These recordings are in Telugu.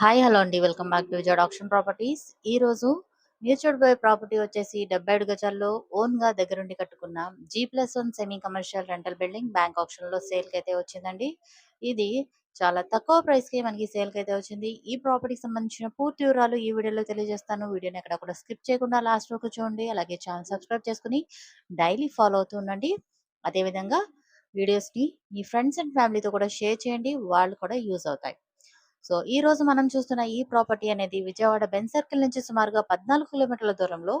హాయ్ హలో అండి. Welcome back to Vijay option properties. ఈ రోజు మీరు చూడబోయే ప్రాపర్టీ వచ్చేసి డెబ్బై ఏడు గజాల్లో ఓన్గా దగ్గరుండి కట్టుకున్న G plus one semi commercial rental building bank ఆప్షన్లో సేల్కి అయితే వచ్చిందండి. ఇది చాలా తక్కువ ప్రైస్కి మనకి సేల్కి అయితే వచ్చింది. ఈ ప్రాపర్టీకి సంబంధించిన పూర్తి వివరాలు ఈ వీడియోలో తెలియజేస్తాను. వీడియోని ఎక్కడ కూడా స్కిప్ చేయకుండా లాస్ట్ వరకు చూడండి. అలాగే ఛానల్ సబ్స్క్రైబ్ చేసుకుని డైలీ ఫాలో అవుతూ ఉండండి. అదేవిధంగా వీడియోస్ని మీ ఫ్రెండ్స్ అండ్ ఫ్యామిలీతో కూడా షేర్ చేయండి. వాళ్ళు కూడా యూజ్ అవుతాయి. సో ఈ రోజు మనం చూస్తున్న ఈ ప్రాపర్టీ అనేది విజయవాడ బెన్ సర్కిల్ నుంచి సుమారుగా పద్నాలుగు కిలోమీటర్ల దూరంలో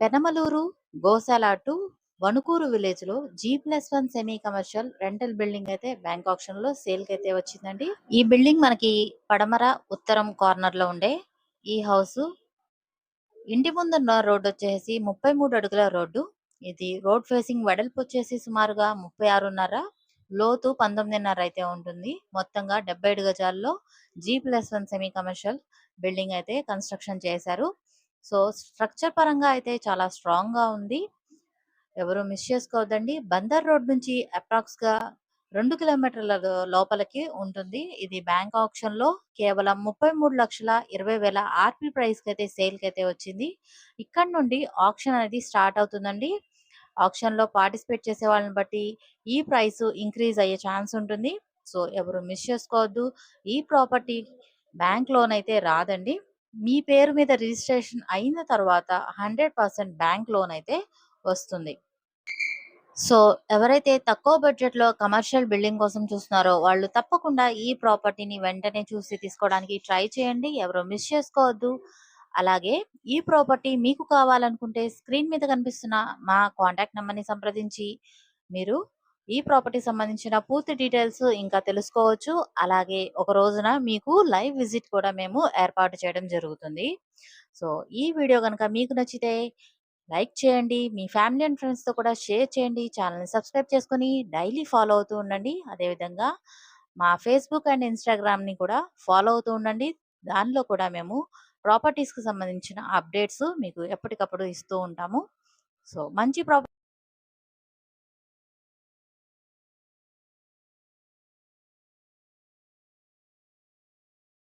పెనమలూరు గోశాల టు వణుకూరు విలేజ్లో G plus one semi commercial rental building అయితే బ్యాంక్ ఆప్షన్లో సేల్కి అయితే వచ్చిందండి. ఈ బిల్డింగ్ మనకి పడమర ఉత్తరం కార్నర్లో ఉండే ఈ హౌస్ ఇంటి ముందున్న రోడ్డు వచ్చేసి ముప్పై మూడు అడుగుల రోడ్డు. ఇది రోడ్ ఫేసింగ్ వెడల్పు వచ్చేసి సుమారుగా ముప్పై ఆరున్నర లోతు పంతొమ్మిదిన్నర అయితే ఉంటుంది. మొత్తంగా డెబ్బై ఏడు గజాల్లో G plus one semi commercial building అయితే కన్స్ట్రక్షన్ చేశారు. సో స్ట్రక్చర్ పరంగా అయితే చాలా స్ట్రాంగ్గా ఉంది. ఎవరు మిస్ చేసుకోవద్దండి. బందర్ రోడ్ నుంచి అప్రాక్స్గా రెండు కిలోమీటర్ల లోపలికి ఉంటుంది. ఇది బ్యాంక్ ఆప్షన్లో కేవలం ముప్పై మూడు లక్షల ఇరవై వేల ఆర్పి ప్రైస్కి అయితే సేల్కి అయితే వచ్చింది. ఇక్కడ నుండి ఆప్షన్ అనేది స్టార్ట్ అవుతుందండి. ఆప్షన్లో పార్టిసిపేట్ చేసే వాళ్ళని బట్టి ఈ ప్రైస్ ఇంక్రీజ్ అయ్యే ఛాన్స్ ఉంటుంది. సో ఎవరు మిస్ చేసుకోవద్దు. ఈ ప్రాపర్టీ బ్యాంక్ లోన్ అయితే రాదండి. మీ పేరు మీద రిజిస్ట్రేషన్ అయిన తర్వాత హండ్రెడ్ పర్సెంట్ బ్యాంక్ లోన్ అయితే వస్తుంది. సో ఎవరైతే తక్కువ బడ్జెట్లో కమర్షియల్ బిల్డింగ్ కోసం చూస్తున్నారో వాళ్ళు తప్పకుండా ఈ ప్రాపర్టీని వెంటనే చూసి తీసుకోవడానికి ట్రై చేయండి. ఎవరు మిస్ చేసుకోవద్దు. అలాగే ఈ ప్రాపర్టీ మీకు కావాలనుకుంటే స్క్రీన్ మీద కనిపిస్తున్న మా కాంటాక్ట్ నెంబర్ని సంప్రదించి మీరు ఈ ప్రాపర్టీ సంబంధించిన పూర్తి డీటెయిల్స్ ఇంకా తెలుసుకోవచ్చు. అలాగే ఒక రోజున మీకు లైవ్ విజిట్ కూడా మేము ఏర్పాటు చేయడం జరుగుతుంది. సో ఈ వీడియో కనుక మీకు నచ్చితే లైక్ చేయండి మీ ఫ్యామిలీ అండ్ ఫ్రెండ్స్తో కూడా షేర్ చేయండి ఛానల్ని సబ్స్క్రైబ్ చేసుకొని డైలీ ఫాలో అవుతూ ఉండండి. అదేవిధంగా మా ఫేస్బుక్ అండ్ ఇన్స్టాగ్రామ్ని కూడా ఫాలో అవుతూ ఉండండి. దానిలో కూడా మేము ప్రాపర్టీస్కి సంబంధించిన అప్డేట్స్ మీకు ఎప్పటికప్పుడు ఇస్తూ ఉంటాము. సో మంచి ప్రాపర్టీ